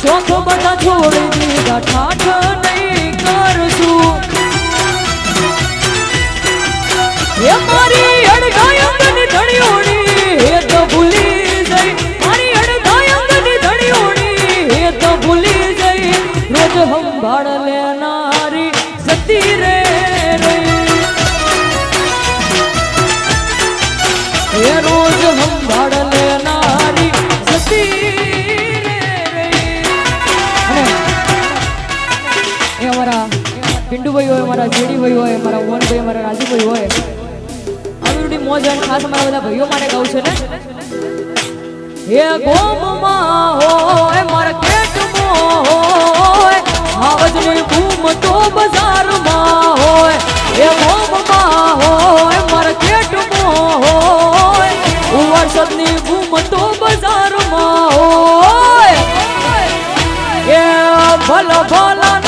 શોખ બધા છોડી દીધા, ઠાઠ નહીં કરશું. એ મારી અડગાયંગની ધણિયોણી એ તો ભૂલી જઈ. મારી અડગાયંગની ધણિયોણી એ તો ભૂલી જઈ. રોજ હંભાળ લેનારી સતી પિંડુભાઈ હોય અમારા જેડીભાઈ હોય અમારા મોહનભાઈ અમારા રાજુભાઈ હોય. આવી મોજ અને ખાસ અમારા બધા ભાઈઓ માટે ગાઉં છે ને? એ ગોમમાં હોય, મારા પેટમાં હોય આવજની બૂમ તો બજારમાં હોય. એ ગોમમાં હોય, મારા પેટમાં હોય વરસાદની બૂમ તો બજારમાં હોય. એ ભલા ભલ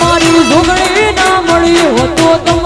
મારી જોગડી ના મળી હો તો તમારું